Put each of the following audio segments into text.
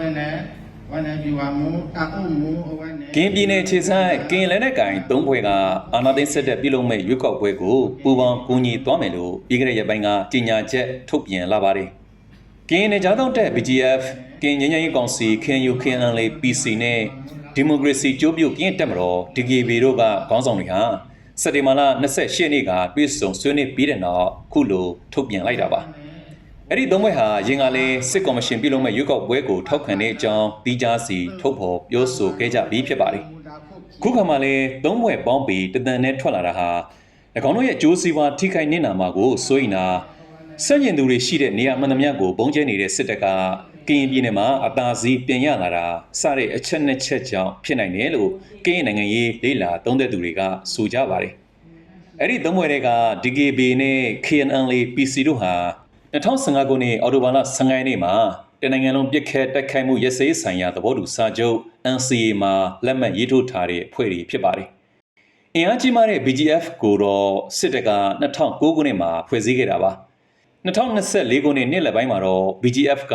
တဲ့နဲ့ဝန်နေပြဝမှုတာအုပ်မှုဝန်နေကင်းပြည်နယ်ခြေဆိုင်ကင်းလဲတဲ့ကင်သုံးဖွဲ့ကအာနာသိန်းဆက်တဲ့ပြုလုပ်မဲ့ရွေးကောက်ပွဲကိုပူပေါင်းကူညီသွားမယ်လို့ပြီးခဲ့တဲ့ရက်ပိုင်းကကြေညာချက်ထုတ်ပြန်လာပါတယ်။ကင်းနယ်ကြားတော့တဲ့ BGF ကင်းငញ្ញရင်ကောင်စီ KNU KNL PC နဲ့ဒီမိုကရေစီကြိုးပြုတ်ကင်းတက်မတော် DKB တို့ကခေါင်းဆောင်တွေဟာစက်တင်ဘာလ28ရက်နေ့ကတွေ့ဆုံဆွေးနွေးပြီးတဲ့နောက်ခုလိုထုတ်ပြန်လိုက်တာပါ။ အဲ့ဒီသုံးဘက်ဟာရင်ကလေးစစ်ကော်မရှင်ပြုလုပ်မဲ့ရွေးကောက်ပွဲကိုထောက်ခံတဲ့အကြောင်းတီးခြားစီထုတ်ဖော်ပြောဆိုခဲ့ကြပြီးဖြစ်ပါတယ်။ခုခါမှလည်းသုံးဘွဲ့ပေါင်းပြီးတသန်နဲ့ထွက်လာတာဟာ၎င်းတို့ရဲ့အကျိုးစီးပွားထိခိုက်နေနာမှာကိုစိုးရိမ်တာစက်ရင်သူတွေရှိတဲ့နေရာမှန်သမျှကိုပုံကျဲနေတဲ့စစ်တပ်ကကရင်ပြည်နယ်မှာအသာစီးပြင်ရလာတာစတဲ့အချက်နှစ်ချက်ကြောင့်ဖြစ်နိုင်တယ်လို့ကရင်နိုင်ငံရေးလေးလာသုံးသက်သူတွေကဆိုကြပါတယ်။အဲ့ဒီသုံးဘွဲ့တွေက DKB နဲ့ KNL PC တို့ဟာ 2015ခုနှစ်အောက်တိုဘာလ15ရက်နေ့မှာတနင်္ဂနွေလုံးပြစ်ခတ်တိုက်ခိုက်မှုရစရေးဆိုင်ရာသဘောတူစာချုပ် NCA မှာလက်မှတ်ရေးထိုးထားတဲ့အဖွဲ့တွေဖြစ်ပါတယ်။အင်အားကြီးမားတဲ့ BGF ကိုတော့စစ်တပ်က2009ခုနှစ်မှာဖွဲ့စည်းခဲ့တာပါ။2024ခုနှစ်နှစ်လယ်ပိုင်းမှာတော့ BGF က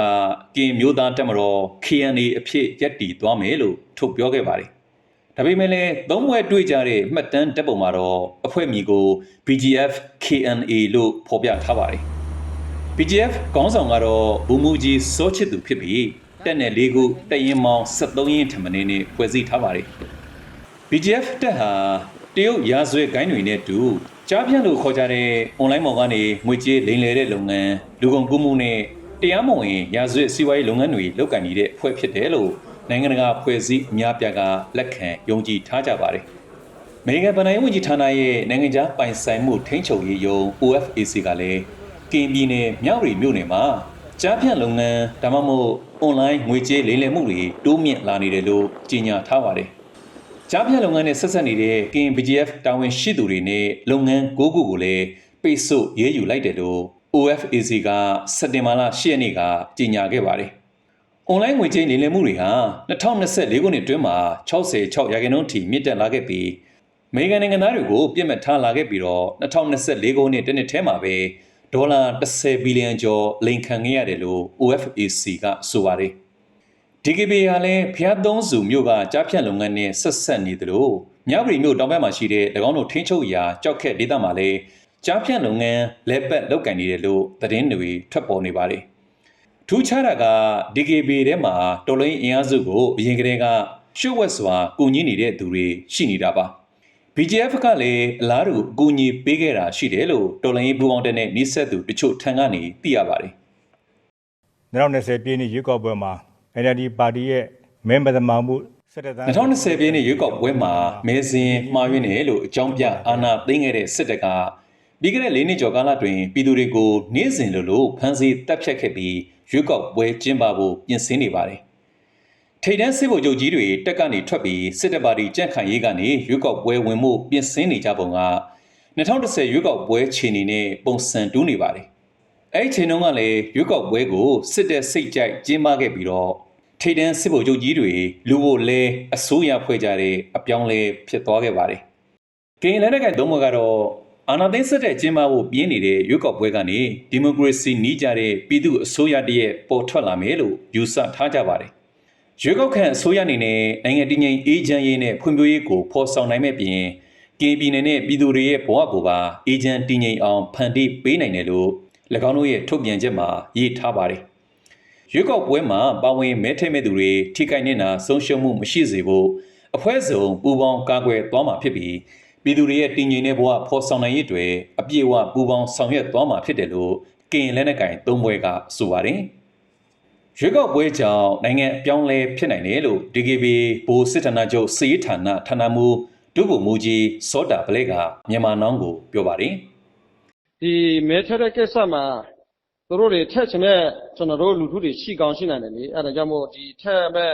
ကင်မျိုးသားတက်မတော် KNA အဖြစ်ရပ်တည်သွားမယ်လို့ထုတ်ပြောခဲ့ပါတယ်။ဒါပေမဲ့လည်းသုံးဘွဲ့တွေ့ကြတဲ့မှတ်တမ်းတပ်ပုံမှာတော့အဖွဲ့အမည်ကို BGF KNA လို့ဖော်ပြထားပါတယ်။ BGF ကောင်းဆောင်ကတော့ဘူမူကြီးစောချစ်သူဖြစ်ပြီးတက်နယ်လေးခုတက်ရင်မောင်း73ရင်းထမင်းနဲ့ဖွဲ့စည်းထားပါတယ်။ BGF တက်ဟာတရုတ်ရာဇဝတ်ဂိုင်းတွေနဲ့တူကြားပြန့်လို့ခေါ်ကြတဲ့ online ပေါ်ကနေငွေကြေးလိမ်လည်တဲ့လုပ်ငန်းလူကုန်ကူးမှုနဲ့တရားမဝင်ရာဇဝတ်စီးပွားရေးလုပ်ငန်းတွေလုပ်ကိုင်နေတဲ့အဖွဲ့ဖြစ်တယ်လို့နိုင်ငံတကာဖွဲ့စည်းအများပြားကလက်ခံယုံကြည်ထားကြပါတယ်။အမေရိကန်ဗဏ္ဍာရေးဝန်ကြီးဌာနရဲ့နိုင်ငံခြားပိုင်ဆိုင်မှုထိန်းချုပ်ရေးယုံ OFAC ကလည်း ကင်ပြည်နယ်မြောက်ရီမြို့နယ်မှာကြားဖြန့်လုပ်ငန်းဒါမှမဟုတ် online ငွေကြေးလိမ်လည်မှုတွေတိုးမြင့်လာနေတယ်လို့ကြေညာထားပါတယ်။ကြားဖြန့်လုပ်ငန်းနဲ့ဆက်ဆက်နေတဲ့ကင် BGF တာဝန်ရှိသူတွေနဲ့လုပ်ငန်း၉ခုကိုလည်းပိတ်ဆို့ရေးယူလိုက်တယ်လို့ OFAC ကစက်တင်ဘာလ10ရက်နေ့ကကြေညာခဲ့ပါတယ်။ online ငွေကြေးလိမ်လည်မှုတွေဟာ2024ခုနှစ်အတွင်းမှာ66ရာခိုင်နှုန်းထိမြင့်တက်လာခဲ့ပြီးအမေရိကန်နိုင်ငံသားတွေကိုပြစ်မှတ်ထားလာခဲ့ပြီးတော့2024ခုနှစ်တစ်နှစ်ထဲမှာပဲ ဒေါ်လာ10ဘီလီယံကျော်လိမ်ခံခဲ့ရတယ်လို့ OFAC ကဆိုပါတယ်။ DKB ဟာလည်းဖျားသုံးစုမြို့ကကြားဖြတ်လုပ်ငန်းနဲ့ဆက်ဆက်နေသလိုမြဝတီမြို့တောင်ဘက်မှာရှိတဲ့၎င်းတို့ထိန်းချုပ်ရာကြောက်ခက်ဒေသမှာလည်းကြားဖြတ်လုပ်ငန်းလဲပတ်လုပ်ကင်နေတယ်လို့သတင်းတွေထွက်ပေါ်နေပါတယ်။ထူးခြားတာက DKB ထဲမှာတော်လိုင်းအင်အားစုကိုအရင်ကတည်းကရှုပ်ဝက်စွာကူညီနေတဲ့သူတွေရှိနေတာပါ BGF ကလည်းအလားတူအကူအညီပေးခဲ့တာရှိတယ်လို့တော်လိုင်းဘူအောင်တဲ့နဲ့နှိဆက်သူတချို့ထံကနေသိရပါတယ်2020ပြည်နှစ်ရွေးကောက်ပွဲမှာ NLD ပါတီရဲ့မဲမသမာမှု17တန်း2020ပြည့်နှစ်ရွေးကောက်ပွဲမှာမဲစင်းမှားယွင်းတယ်လို့အကြောင်းပြအာဏာသိမ်းခဲ့တဲ့စစ်တပ်ကပြီးခဲ့တဲ့၄နှစ်ကျော်ကာလတွင်ပြည်သူတွေကိုနေ့စဉ်လိုလိုဖမ်းဆီးတပ်ဖြတ်ခဲ့ပြီးရွေးကောက်ပွဲကျင်းပဖို့ပြင်ဆင်နေပါတယ်။ ထိတ်တန်းစစ်ဗိုလ်ချုပ်ကြီးတွေတက်ကနေထွက်ပြီးစစ်တပ်ပါတီကြန့်ခိုင်ရေးကနေရွေးကောက်ပွဲဝင်မှုပြင်ဆင်နေကြပုံက2010ရွေးကောက်ပွဲခြေအနေနဲ့ပုံစံတူးနေပါတယ်။အဲ့ဒီချိန်တုန်းကလည်းရွေးကောက်ပွဲကိုစစ်တပ်စိတ်ကြိုက်ကျင်းပခဲ့ပြီးတော့ထိတ်တန်းစစ်ဗိုလ်ချုပ်ကြီးတွေလူဖို့လဲအစိုးရဖွဲ့ကြတဲ့အပြောင်းလဲဖြစ်သွားခဲ့ပါတယ်။ကရင်လက်နက်ကသုံးဘွယ်ကတော့အာဏာသိမ်းစစ်တဲ့ကျင်းပဖို့ပြင်းနေတဲ့ရွေးကောက်ပွဲကနေဒီမိုကရေစီနီးကြတဲ့ပြည်သူအစိုးရတရက်ပေါ်ထွက်လာမယ်လို့ယူဆထားကြပါတယ်။ ရွေးကောက်ခံအစိုးရအနေနဲ့နိုင်ငံတည်ငြိမ်အေးချမ်းရေးနဲ့ဖွံ့ဖြိုးရေးကိုဖော်ဆောင်နိုင်မဲ့ပြင်ကရင်ပြည်နယ်နဲ့ပြည်သူတွေရဲ့ဘဝကိုပါအေဂျင်တည်ငြိမ်အောင်ဖန်တီးပေးနိုင်တယ်လို့၎င်းတို့ရဲ့ထုတ်ပြန်ချက်မှာရေးထားပါတယ်။ရွေးကောက်ပွဲမှာပါဝင်မဲထည့်မဲ့သူတွေထိခိုက်နေတာဆုံးရှုံးမှုမရှိစေဖို့အဖွဲ့စုံပူးပေါင်းကာကွယ်သွားမှာဖြစ်ပြီးပြည်သူတွေရဲ့တည်ငြိမ်တဲ့ဘဝဖော်ဆောင်နိုင်ရေးတွေအပြည့်အဝပူးပေါင်းဆောင်ရွက်သွားမှာဖြစ်တယ်လို့ကရင်လက်နက်ကင်သုံးဘွဲကဆိုပါတယ်။ ရွေးကောက်ပွဲကြောင့်နိုင်ငံအပြောင်းလဲဖြစ်နိုင်တယ်လို့ DKB ဘိုးစစ်ဌာနချုပ်စီရေးဌာနဌာနမှူးဒုဗိုလ်မှူးကြီးစောတာပလက်ကမြန်မာနောင်းကိုပြောပါတယ်ဒီမဲထက်တဲ့ကိစ္စမှာသူတို့တွေထက်ချင်တဲ့ကျွန်တော်တို့လူထုတွေရှိကောင်းရှိနိုင်တယ်လေအဲဒါကြောင့်မို့ဒီထက်မဲ့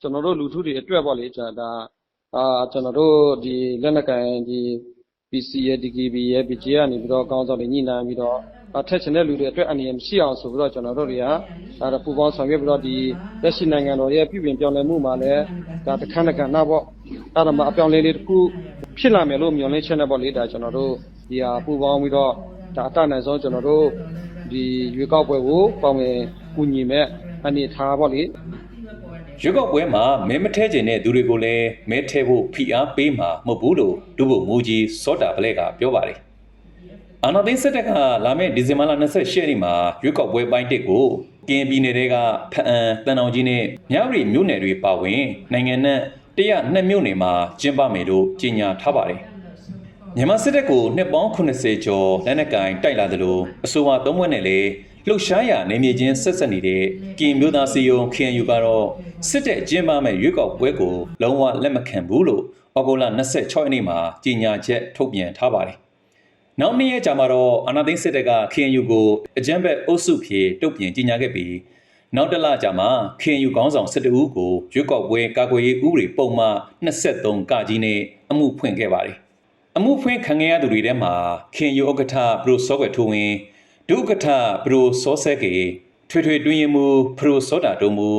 ကျွန်တော်တို့လူထုတွေအတွက်ပေါ့လေကျွန်တော်ဒါအာကျွန်တော်တို့ဒီလက်နက်ကန်ဒီ PC ရဲ့ DKB ရဲ့ BG ကနေပြီးတော့ကောင်းဆောင်တွေညှိနှိုင်းပြီးတော့အထက်ချင်တဲ့လူတွေအတွက်အနေနဲ့မရှိအောင်ဆိုပြီးတော့ကျွန်တော်တို့တွေကအဲဒါပူပေါင်းဆောင်ရွက်ပြီးတော့ဒီလက်ရှိနိုင်ငံတော်ရဲ့ပြည်ပြင်ပြောင်းလဲမှုမှာလည်းဒါတခန်းတခန်းနောက်ပေါ့အဲဒါမှအပြောင်းလဲလေးတစ်ခုဖြစ်လာမယ်လို့မျှော်လင့်ချက်နဲ့ပေါ့လေဒါကျွန်တော်တို့ဒီဟာပူပေါင်းပြီးတော့ဒါအတတ်နိုင်ဆုံးကျွန်တော်တို့ဒီရွေးကောက်ပွဲကိုပေါင်ဝင်ကူညီမဲ့အနေထားပေါ့လေ ရွေးကောက်ပွဲမှာမဲမထဲခြင်းတဲ့သူတွေကိုလည်းမဲထဲဖို့ဖိအားပေးမှာမဟုတ်ဘူးလို့ဒုဗိုလ်မှူးကြီးစောတာပလက်ကပြောပါတယ်အာနာသိန်းစစ်တပ်ကလာမယ့်ဒီဇင်ဘာလ28ရက်နေ့မှာရွေးကောက်ပွဲပိုင်းတစ်ကိုကရင်ပြည်နယ်တွေကဖအံတန်အောင်ကြီးနဲ့မြဝတီမြို့နယ်တွေပါဝင်နိုင်ငံနဲ့102မြို့နယ်မှာကျင်းပမယ်လို့ကြေညာထားပါတယ်မြန်မာစစ်တပ်ကိုနှစ်ပေါင်း80ကျော်လက်နက်ကင်တိုက်လာသလိုအဆိုပါသုံးဘွဲ့နဲ့လည်း လှုပ်ရှားရနေမြေချင်းဆက်ဆက်နေတဲ့ကင်မျိုးသားစီယုံ KNU ကတော့စစ်တပ်ကျင်းပမဲ့ရွေးကောက်ပွဲကိုလုံးဝလက်မခံဘူးလို့ဩဂုတ်လ26ရက်နေ့မှာကြေညာချက်ထုတ်ပြန်ထားပါတယ်။နောက်နေ့ရက်ကြာမှာတော့အာနာသိန်းစစ်တပ်က KNU ကိုအကြမ်းဖက်အုပ်စုဖြင့်တုတ်ပြန်ကြေညာခဲ့ပြီးနောက်တစ်လကြာမှာ KNU ခေါင်းဆောင်12ဦးကိုရွေးကောက်ပွဲကာကွယ်ရေးဥပဒေပုံမှန်23ကကြီးနဲ့အမှုဖွင့်ခဲ့ပါတယ်။အမှုဖွင့်ခံခဲ့ရသူတွေထဲမှာခင်ယိုဥက္ကဋ္ဌဘရိုစောကွယ်ထိုးဝင် ဒုဥက္ကဋ္ဌဘရိုစောဆဲကေထွေထွေတွင်းရင်မူဘရိုစောတာတုံးမူ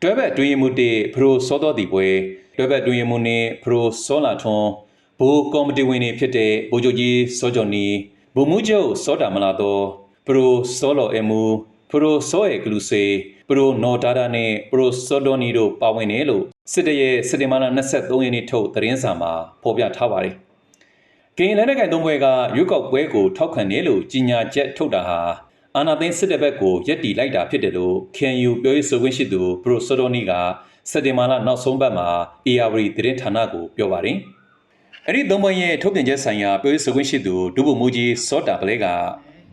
တွဲဘက်တွင်းရင်မူတေဘရိုစောတော်တီပွဲတွဲဘက်တွင်းရင်မူနေဘရိုစောလာထွန်းဘိုးကော်မတီဝင်တွေဖြစ်တဲ့ဘိုးချုပ်ကြီးစောကျော်နီဘုံမှုချုပ်စောတာမလာတော်ဘရိုစောလော်အမူဘရိုစောရဲ့ကလူစေဘရိုနော်ဒါဒါနဲ့ဘရိုစောဒေါနီတို့ပါဝင်တယ်လို့စစ်တရဲ့စက်တင်ဘာလ23ရက်နေ့ထုတ်သတင်းစာမှာဖော်ပြထားပါတယ် ကရင်လက်နက်ကိုင်သုံးဘွဲကရွေးကောက်ပွဲကိုထောက်ခံတယ်လို့ကြီးညာချက်ထုတ်တာဟာအာနာသိန်းစစ်တပ်ဘက်ကိုရက်တီလိုက်တာဖြစ်တယ်လို့ KNU ပြောရေးဆိုခွင့်ရှိသူဘရိုဆိုဒိုနီကစက်တင်ဘာလနောက်ဆုံးပတ်မှာ ARD သတင်းဌာနကိုပြောပါတယ်။အဲ့ဒီသုံးဘွဲရဲ့ထုတ်ပြန်ချက်ဆိုင်ရာပြောရေးဆိုခွင့်ရှိသူဒုဗိုလ်မှူးကြီးစောတာပလဲက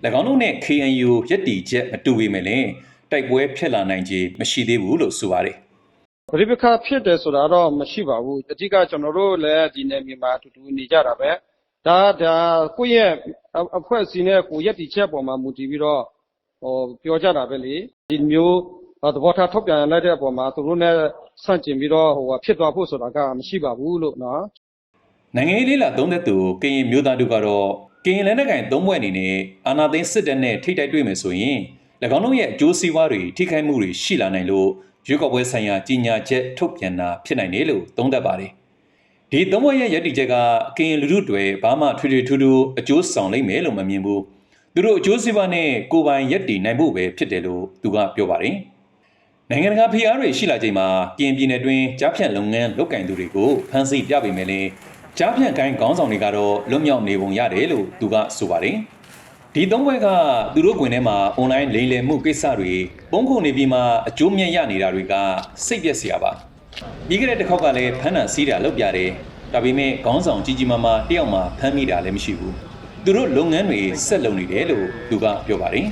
၎င်းတို့နဲ့ KNU ရက်တီချက်မတူပေမဲ့လည်းတိုက်ပွဲဖြစ်လာနိုင်ခြေမရှိသေးဘူးလို့ဆိုပါတယ်။ပရိပခဖြစ်တယ်ဆိုတာတော့မရှိပါဘူးအဓိကကျွန်တော်တို့လည်းဒီနယ်မြေမှာအတူတူနေကြတာပဲ ဒါဒါကိုယ့်ရဲ့အအဖွဲ့အစည်းနဲ့ကိုယ့်ရဲ့တည်ချက်ပေါ်မှာမူတည်ပြီးတော့ဟိုပြောကြတာပဲလေဒီမျိုးသဘောထားထုတ်ပြန်လိုက်တဲ့အပေါ်မှာသူတို့နဲ့ဆန့်ကျင်ပြီးတော့ဟိုဖြစ်သွားဖို့ဆိုတာကမရှိပါဘူးလို့နော်နိုင်ငံရေးလေးလာသုံးသက်သူကရင်မျိုးသားတို့ကတော့ကရင်လက်နက်ကိုင်သုံးဘွဲ့အနေနဲ့အာနာသိန်းစစ်တပ်နဲ့ထိတိုက်တွေ့မယ်ဆိုရင်၎င်းတို့ရဲ့အကျိုးစီးပွားတွေထိခိုက်မှုတွေရှိလာနိုင်လို့ရွေးကောက်ပွဲဆိုင်ရာကြီးညာချက်ထုတ်ပြန်တာဖြစ်နိုင်တယ်လို့သုံးသပ်ပါတယ်။ ဒီသုံးဘွဲ့ရဲ့ရည်တည်ချက်ကကရင်လူထုတွေဘာမှထွေထွေထူးထူးအကျိုးဆောင်လိမ့်မယ်လို့မမြင်ဘူး။သူတို့အကျိုးစီးပွားနဲ့ကိုယ်ပိုင်ရည်တည်နိုင်ဖို့ပဲဖြစ်တယ်လို့သူကပြောပါတယ်။နိုင်ငံတကာဖိအားတွေရှိလာချိန်မှာကရင်ပြည်နယ်တွင်ကြားဖြန့်လုပ်ငန်းလုပ်ကင်သူတွေကိုဖမ်းဆီးပြပေမဲ့လည်းကြားဖြန့်ကိုင်းခေါင်းဆောင်တွေကတော့လွတ်မြောက်နေပုံရတယ်လို့သူကဆိုပါတယ်။ဒီသုံးဘွဲကသူတို့ကွင်ထဲမှာအွန်လိုင်းလိမ်လည်မှုကိစ္စတွေပုံခုနေပြီးမှအကျိုးမြတ်ရနေတာတွေကစိတ်ပြက်စရာပါ။ ပြီးခဲ့တဲ့တစ်ခေါက်ကလည်းဖမ်းတာစီးတာလုပ်ပြတယ်ဒါပေမဲ့ခေါင်းဆောင်ကြီးကြီးမားမားတယောက်မှဖမ်းမိတာလည်းမရှိဘူးသူတို့လုပ်ငန်းတွေဆက်လုပ်နေတယ်လို့သူကပြောပါတယ်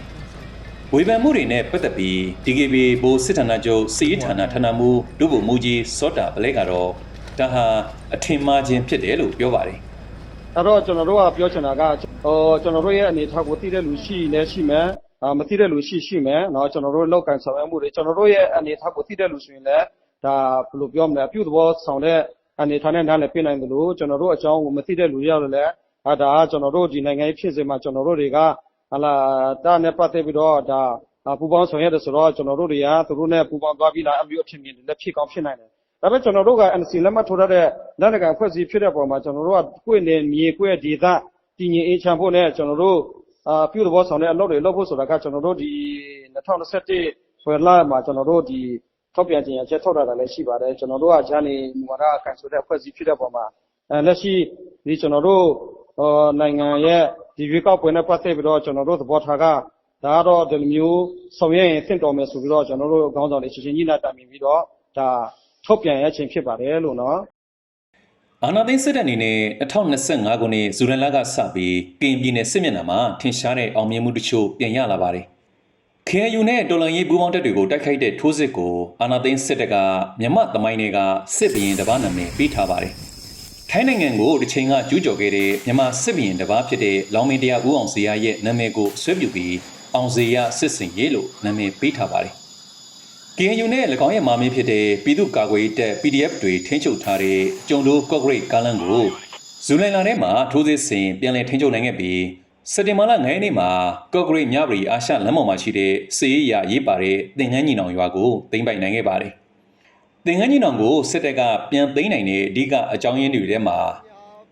ဝေဖန်မှုတွေနဲ့ပတ်သက်ပြီး DKB ဘိုးစစ်ဌာနချုပ်စီးဌာနဌာနမှူးဒုဗိုလ်မှူးကြီးစောတာပလဲကတော့ဒါဟာအထင်မှားခြင်းဖြစ်တယ်လို့ပြောပါတယ်။အဲ့တော့ကျွန်တော်တို့ကပြောချင်တာကဟိုကျွန်တော်တို့ရဲ့အနေအထားကိုသိတဲ့လူရှိလဲရှိမယ်။အာမသိတဲ့လူရှိရှိမယ်။နော်ကျွန်တော်တို့လောက်ကန်ဆောင်ရွက်မှုတွေကျွန်တော်တို့ရဲ့အနေအထားကိုသိတဲ့လူဆိုရင်လည်း ဒါဘယ်လိုပြောမလဲအပြုသဘောဆောင်တဲ့အနေအထားနဲ့နားလည်ပြနိုင်တယ်လို့ကျွန်တော်တို့အကြောင်းကိုမသိတဲ့လူတွေရောက်လည်းအာဒါကကျွန်တော်တို့ဒီနိုင်ငံရေးဖြစ်စဉ်မှာကျွန်တော်တို့တွေကဟာလာတာနဲ့ပတ်သက်ပြီးတော့ဒါပူပေါင်းဆောင်ရွက်တယ်ဆိုတော့ကျွန်တော်တို့တွေကသူတို့နဲ့ပူပေါင်းသွားပြီးလားအမျိုးအထင်မြင်လည်းဖြစ်ကောင်းဖြစ်နိုင်တယ်ဒါပေမဲ့ကျွန်တော်တို့က NC လက်မှတ်ထိုးရတဲ့လက်နက်ကိုင်ဖွဲ့စည်းဖြစ်တဲ့ပုံမှာကျွန်တော်တို့ကကိုယ့်နယ်မြေကိုယ့်ရဲ့ဒေသတည်ငြိမ်အေးချမ်းဖို့နဲ့ကျွန်တော်တို့အာပြုသဘောဆောင်တဲ့အလုပ်တွေလုပ်ဖို့ဆိုတာကကျွန်တော်တို့ဒီ2021ဖွယ်လာမှာကျွန်တော်တို့ဒီ ထောက်ပြန်ခြင်းအချက်ထုတ်တာလည်းရှိပါတယ်ကျွန်တော်တို့ကဂျာနေမူဝါဒအကန်ဆိုတဲ့ဖွဲ့စည်းဖြစ်တဲ့ပုံမှာအဲလက်ရှိဒီကျွန်တော်တို့ဟောနိုင်ငံရဲ့ဒီရွေးကောက်ပွဲနဲ့ပတ်သက်ပြီးတော့ကျွန်တော်တို့သဘောထားကဒါကတော့ဒီလိုမျိုးဆောင်ရွက်ရင်သင့်တော်မယ်ဆိုပြီးတော့ကျွန်တော်တို့ခေါင်းဆောင်တွေချင်းချင်းကြီးနာတာမြင်ပြီးတော့ဒါထုတ်ပြန်ရခြင်းဖြစ်ပါတယ်လို့နော်။အာနာသိန်းစစ်တပ်အနေနဲ့2025ခုနှစ်ဇူလိုင်လကစပြီးကရင်ပြည်နယ်စစ်မျက်နှာမှာထင်ရှားတဲ့အောင်မြင်မှုတချို့ပြန်ရလာပါတယ်။ KNU နဲ့တော်လန်ရေးပူးပေါင်းတပ်တွေကိုတိုက်ခိုက်တဲ့ထိုးစစ်ကိုအာနာသိန်းစစ်တပ်ကမြမသမိုင်းတွေကစစ်ဘရင်တစ်ပါးနာမည်ပေးထားပါတယ်။ထိုင်းနိုင်ငံကိုတစ်ချိန်ကကျူးကျော်ခဲ့တဲ့မြမစစ်ဘရင်တစ်ပါးဖြစ်တဲ့လောင်မင်းတရားဦးအောင်ဇေယျရဲ့နာမည်ကိုဆွဲပြုပြီးအောင်ဇေယျစစ်စင်ရေးလို့နာမည်ပေးထားပါတယ်။ KNU နဲ့၎င်းရဲ့မာမင်းဖြစ်တဲ့ပြည်သူ့ကာကွယ်ရေးတပ် PDF တွေထိန်းချုပ်ထားတဲ့ကျုံတို့ကော့ဂရိတ်ကားလမ်းကိုဇူလိုင်လထဲမှာထိုးစစ်ဆင်ပြန်လည်ထိန်းချုပ်နိုင်ခဲ့ပြီး စက်တင်ဘာလ9ရက်နေ့မှာကော့ဂရိတ်မြပရီအာရှလမ်းပေါ်မှာရှိတဲ့စေးရရေးပါတဲ့တင်ငန်းညီနောင်ရွာကိုသိမ်းပိုက်နိုင်ခဲ့ပါတယ်။တင်ငန်းညီနောင်ကိုစစ်တပ်ကပြန်သိမ်းနိုင်တဲ့အဓိကအကြောင်းရင်းတွေထဲမှာ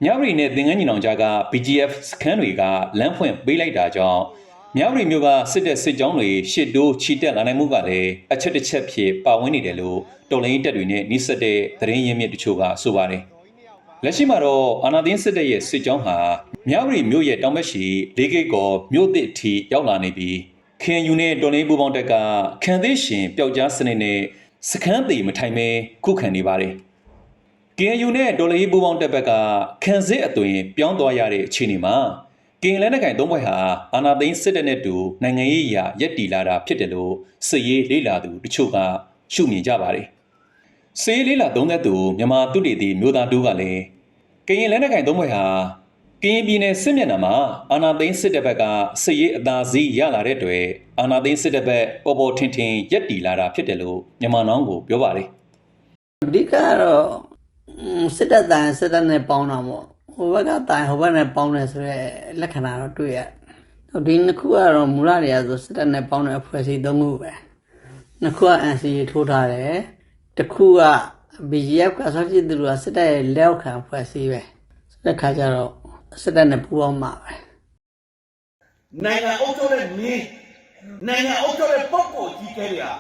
မြပရီနဲ့တင်ငန်းညီနောင်ကြားက BGF စခန်းတွေကလမ်းဖွင့်ပေးလိုက်တာကြောင့်မြောက်ရီမျိုးကစစ်တဲ့စစ်ကြောင်းတွေရှစ်တိုးချီတက်လာနိုင်မှုကလည်းအချက်တစ်ချက်ဖြစ်ပါဝင်နေတယ်လို့တော်လိုင်းတက်တွေနဲ့နှိစက်တဲ့သတင်းရင်းမြစ်တချို့ကဆိုပါတယ်။ လက်ရှိမှာတော့အာနာသိန်းစစ်တဲ့ရဲ့စစ်ကြောင်းဟာမြောက်ရီမျိုးရဲ့တောင်ဘက်ရှိလေးကိတ်ကောမြို့သစ်ထီရောက်လာနေပြီးခင်ယူနဲ့တော်လိုင်းပူပေါင်းတက်ကခံသေးရှင်ပျောက်ကြားစနစ်နဲ့စခန်းသေးမထိုင်မဲခုခံနေပါတယ်။ KNU နဲ့ဒေါ်လာရေးပူးပေါင်းတပ်ဘက်ကခံစစ်အသွင်ပြောင်းသွားရတဲ့အခြေအနေမှာကင်လန်းနက်ကိုင်သုံးဘွဲ့ဟာအာနာသိန်းစစ်တပ်နဲ့တူနိုင်ငံရေးအရာရက်တီလာတာဖြစ်တယ်လို့စစ်ရေးလေးလာသူတချို့ကရှုမြင်ကြပါတယ်။စစ်ရေးလေးလာသုံးသက်သူမြန်မာတုတေတီမျိုးသားတို့ကလည်း ကရင်လန်းနက်ကိုင်သုံးဘွဲ့ဟာကရင်ပြည်နယ်စစ်မျက်နှာမှာအာနာသိန်းစစ်တပ်ဘက်ကစစ်ရေးအသာစီးရလာတဲ့အတွက်အာနာသိန်းစစ်တပ်ဘက်ပေါ်ပေါ်ထင်ထင်ရက်တီလာတာဖြစ်တယ်လို့မြန်မာနောင်းကိုပြောပါတယ်အဓိကကတော့อืมစစ်တပ်တန်စစ်တပ်နဲ့ပေါင်းတာပေါ့ဟိုဘက်ကတန်ဟိုဘက်နဲ့ပေါင်းတယ်ဆိုရဲလက္ခဏာတော့တွေ့ရတယ်။ဟိုဒီနှစ်ခုကတော့မူလတွေကဆိုစစ်တပ်နဲ့ပေါင်းတဲ့အဖွဲ့အစည်းသုံးခုပဲ။နှစ်ခုက NCA ထိုးထားတယ်။တစ်ခုက BGF ကဆောက်ကြည့်သူကစစ်တပ်ရဲ့လက်အောက်ခံအဖွဲ့အစည်းပဲ။ဆိုတဲ့ခါကျတော့စစ်တပ်နဲ့ပူးပေါင်းမှာပဲ။နိုင်ငံအုပ်ချုပ်တဲ့မင်းနိုင်ငံအုပ်ချုပ်တဲ့ပုဂ္ဂိုလ်ကြီးကလေးဟာ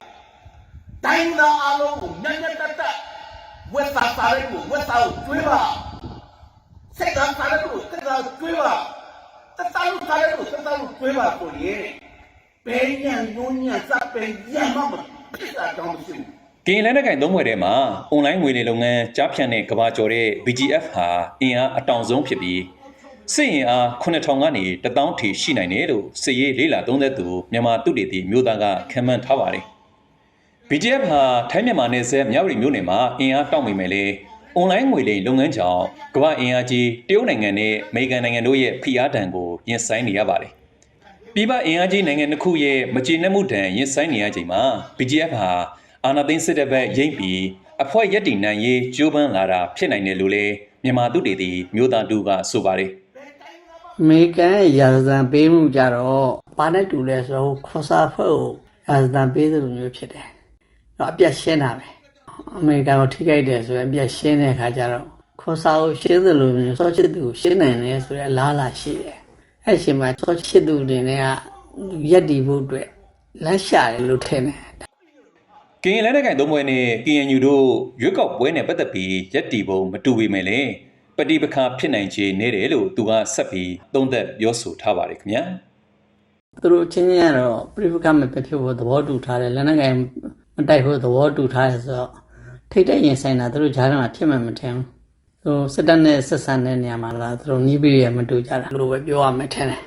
တိုင်းသားအလုံးကိုညံ့ညံ့တက်တက်ဝက်သားစားတဲ့ကိုဝက်သားကိုကျွေးပါစိတ်သားစားတဲ့ကိုစိတ်သားကိုကျွေးပါတက်သားလို့စားတဲ့ကိုတက်သားလို့ကျွေးပါကိုရေဘယ်ညံညွညံစပယ်ရမမဖြစ်တာတောင်းမရှိဘူး ကရင်လက်နက်ကိုင်သုံးဘွယ်ထဲမှာအွန်လိုင်းငွေတွေလုပ်ငန်းကြားဖြန့်တဲ့ကဘာကျော်တဲ့ BGF ဟာအင်အားအတောင်ဆုံးဖြစ်ပြီးစစ်ရင်အား9000ကနေ1000ထိရှိနိုင်တယ်လို့စစ်ရေးလေးလာသုံးသက်သူမြန်မာတုတေတီမျိုးသားကခံမှန်းထားပါတယ်။ BGF ဟာထိုင်းမြန်မာနယ်စပ်မြောက်ရီမျိုးနယ်မှာအင်အားတောင့်မိမယ်လေအွန်လိုင်းငွေလိမ်လုပ်ငန်းကြောင့်ကမ္ဘာအင်အားကြီးတရုတ်နိုင်ငံနဲ့အမေရိကန်နိုင်ငံတို့ရဲ့ဖိအားဒဏ်ကိုရင်ဆိုင်နေရပါတယ်။ပြည်ပအင်အားကြီးနိုင်ငံတစ်ခုရဲ့မကျေနပ်မှုတံရင်ဆိုင်နေရချိန်မှာ BGF ဟာ အာဏာသိမ်းစစ်တပ်ဘက်ရိမ့်ပြီးအဖွဲ့ရက်တီနိုင်ရေးကြိုးပမ်းလာတာဖြစ်နိုင်တယ်လို့လည်းမြန်မာသူတေတီမျိုးသားတူကဆိုပါတယ်အမေရိကန်ရဲ့ရာဇသံပေးမှုကြတော့ဘာနဲ့တူလဲဆိုတော့ခွန်စာဖွဲ့ကိုရာဇသံပေးသလိုမျိုးဖြစ်တယ်။တော့အပြတ်ရှင်းတာပဲ။အမေရိကန်ကိုထိခိုက်တယ်ဆိုရင်အပြတ်ရှင်းတဲ့အခါကျတော့ခွန်စာကိုရှင်းသလိုမျိုးစောချစ်သူကိုရှင်းနိုင်တယ်ဆိုတဲ့အလားအလာရှိတယ်။အဲ့ဒီအချိန်မှာစောချစ်သူတွေနဲ့ကရက်တီဖို့အတွက်လမ်းရှာတယ်လို့ထင်တယ်။ ကရင်လက်နက်ကိုင်သုံးဘွဲနဲ့ KNU တို့ရွက်ကောက်ပွဲနဲ့ပတ်သက်ပြီးရက်တီပုံမတူပေမဲ့လည်းပဋိပက္ခဖြစ်နိုင်ခြေနေတယ်လို့သူကဆက်ပြီးသုံးသက်ပြောဆိုထားပါတယ်ခင်ဗျာ။သူတို့ချင်းချင်းကတော့ပြိပကမပဲဖြစ်ဖို့သဘောတူထားတယ်လက်နက်ကိုင်မတိုက်ဖို့သဘောတူထားတယ်ဆိုတော့ထိတ်တဲ့ရင်ဆိုင်တာသူတို့ဂျားထဲမှာဖြစ်မှမထင်ဘူးသူစစ်တပ်နဲ့ဆက်ဆံတဲ့နေရာမှာလားသူတို့နီးပြီးရမတူကြတာလို့ပဲပြောရမယ်ထင်တယ်